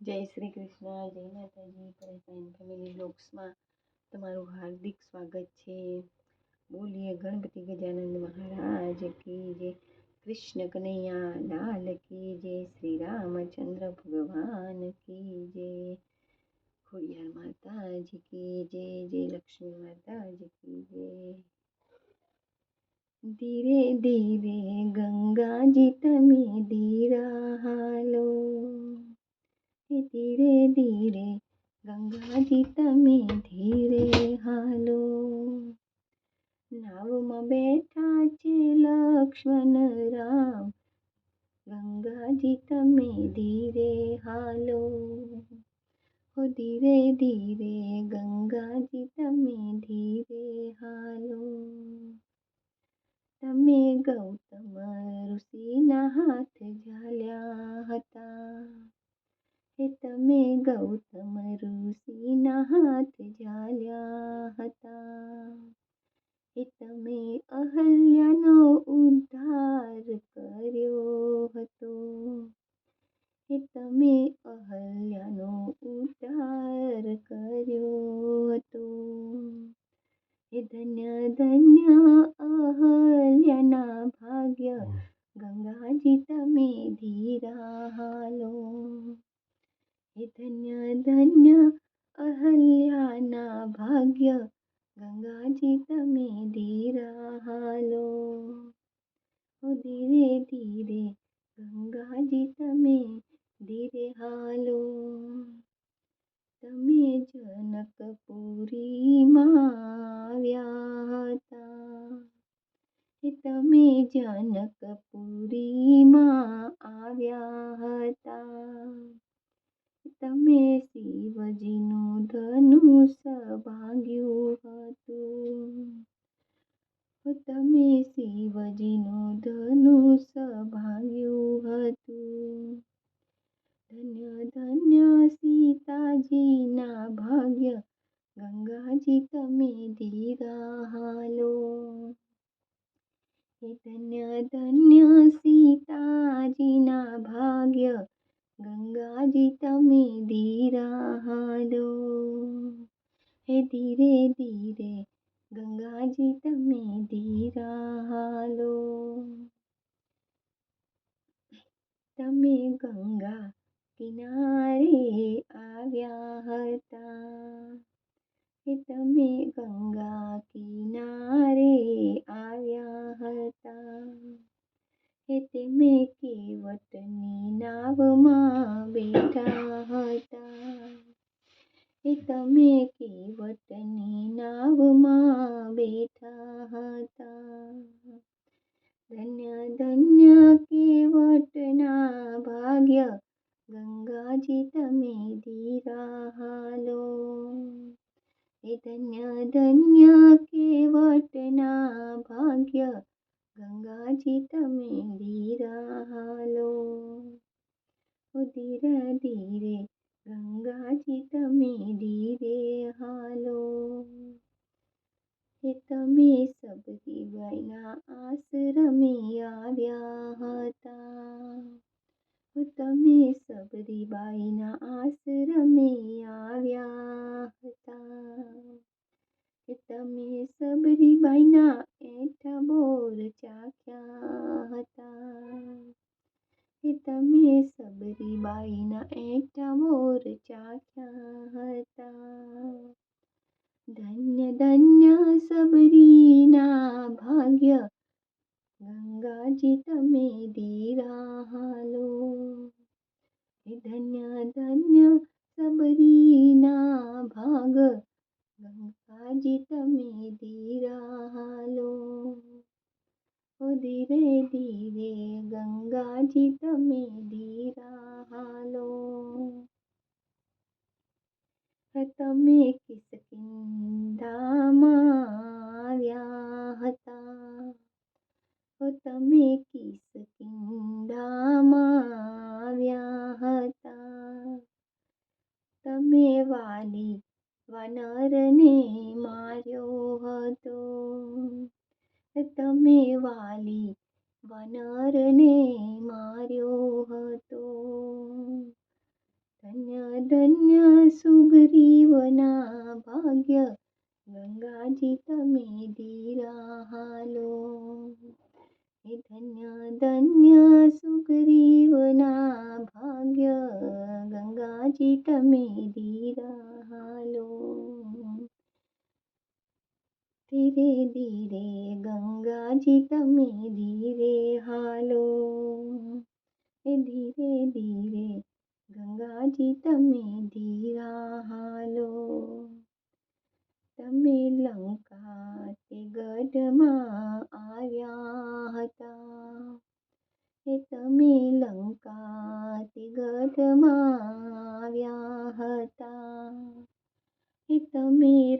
જય શ્રી કૃષ્ણ જય માતાજી પરેશાન ફેમિલી બ્લોગ્સમાં તમારું હાર્દિક સ્વાગત છે બોલીએ ગણપતિ ગજાનંદ મહારાજ કી જય કૃષ્ણ કનૈયા લાલ કી જય શ્રી રામચંદ્ર ભગવાન કી જય ખોડિયાર માતાજી કી જય જય લક્ષ્મી માતાજી કી જય ધીરે ધીરે ગંગાજી તમે ધીરા હાલો ધીરે ધીરે ગંગાજી તમે ધીરે હાલો નાવમાં બેઠા છે લક્ષ્મણ રામ ગંગાજી તમે ધીરે હાલો હો ધીરે ધીરે ગંગાજી તમે ધીરે હાલો તમે ગૌતમ ઋષિના હાથ ઝાલ્યા હતા હે તમે ગૌતમ ઋષિના હાથ ઝાલ્યા હતા હે તમે અહલ્યાનો ઉદ્ધાર કર્યો હતો હે તમે અહલ્યાનો ઉદ્ધાર કર્યો હતો હે ધન્ય ધન્ય અહલ્યાના ભાગ્ય ગંગાજી તમે ધીરા હાલો ઓ ધીરે ધીરે ગંગાજી તમે ધીરે હાલો તમે જનકપુરીમાં આવ્યા હતા હે તમે જનકપુરીમાં આવ્યા શિવજીનું ધનુષ ભાંગ્યું હતું ધન્ય ધન્ય સીતાજીના ભાગ્ય ગંગાજી તમે ધીરા હાલો હે ધન્ય ધન્ય સીતાજીના ભાગ્ય ગંગાજી તમે ધીરા હાલો હે ધીરે ધીરે ગંગાજી તમે ધીરા હાલો તમે ગંગા કિનારે આવ્યા હતા હે તમે ગંગા કિનારે આવ્યા હતા હે તમે કેવટની નાવમાં બેઠા હતા હે તમે કેવટની નાવમાં બેઠા હતા धन्य धन्य केवटना भाग्य, गंगा जी तमे धीरा हालो। हे धन्य धन्य केवटना भाग्य, गंगा जी तमे धीरा हालो। धीरे धीरे गंगा जी तमे धीरे हालो। તમે સબરી વૈના આશ્રમે આવ્યા હતા હો તમે સબરીબાઈના આશ્રમે આવ્યા હતા હે તમે સબરીબાઈના એઠા બોર ચાખ્યા હતા હે તમે સબરીબાઈના એઠા બોર ચાખ્યા ગંગાજી તમે ધીરા હાલો હે ધન્ય ધન્ય સબરીના ભાગ ગંગાજી તમે ધીરા હાલો ઓ ધીરે ધીરે ગંગાજી તમે ધીરા હાલો તમે કિસકિંધામાં આવ્યા હતા ઓ તમે કિસકિંધામાં આવ્યા હતા? તમે વાલી વાનરને ગંગાજી તમે ધીરા હાલો ધીરે ધીરે ગંગાજી તમે ધીરે હાલો એ ધીરે ધીરે ગંગાજી તમે ધીરા હાલો તમે લંકા તે ગઢમાં આવ્યા હતા એ તમે લંકા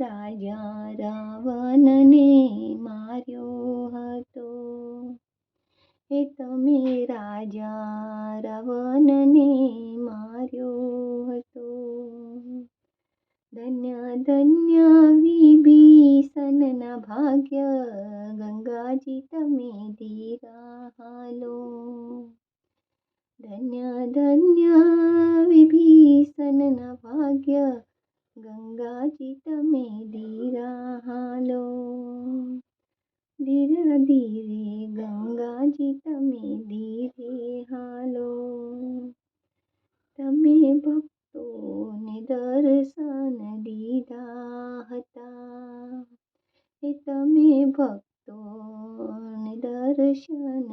રાજા રાવણને માર્યો હતો એ તમે રાજા ગંગાજી તમે ધીરા હાલો ધીરે ધીરે ગંગાજી તમે ધીરે હાલો તમે ભક્તોને દર્શન દીધા હતા એ તમે ભક્તોને દર્શન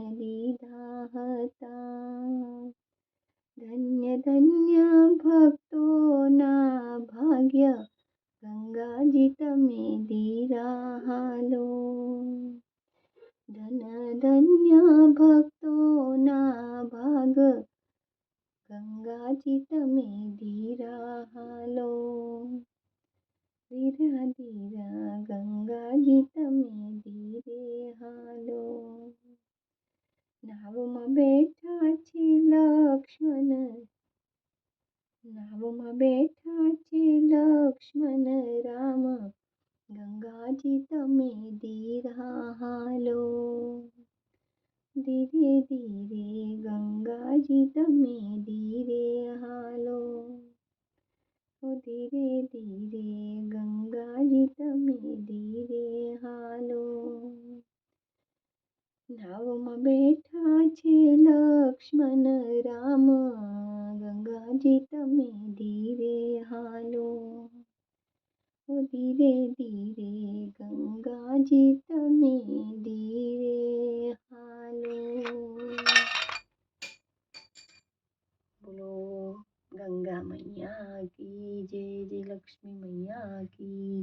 ધીરા હાલો ધન ધન્ય ભક્તોના ભાગ ગંગાજી તમે ધીરા હાલો ધીરા ધીરા ગંગાજી તમે ધીરે હાલો નાવમાં બેઠા છે લક્ષ્મણ નાવમાં બેઠા છે आज तमें दीरा हालो धीरे धीरे गंगा जी तमें धीरे ओ धीरे धीरे, गंगा जी तमें धीरे हालो। बोलो, गंगा मैया की, जय जय लक्ष्मी मैया की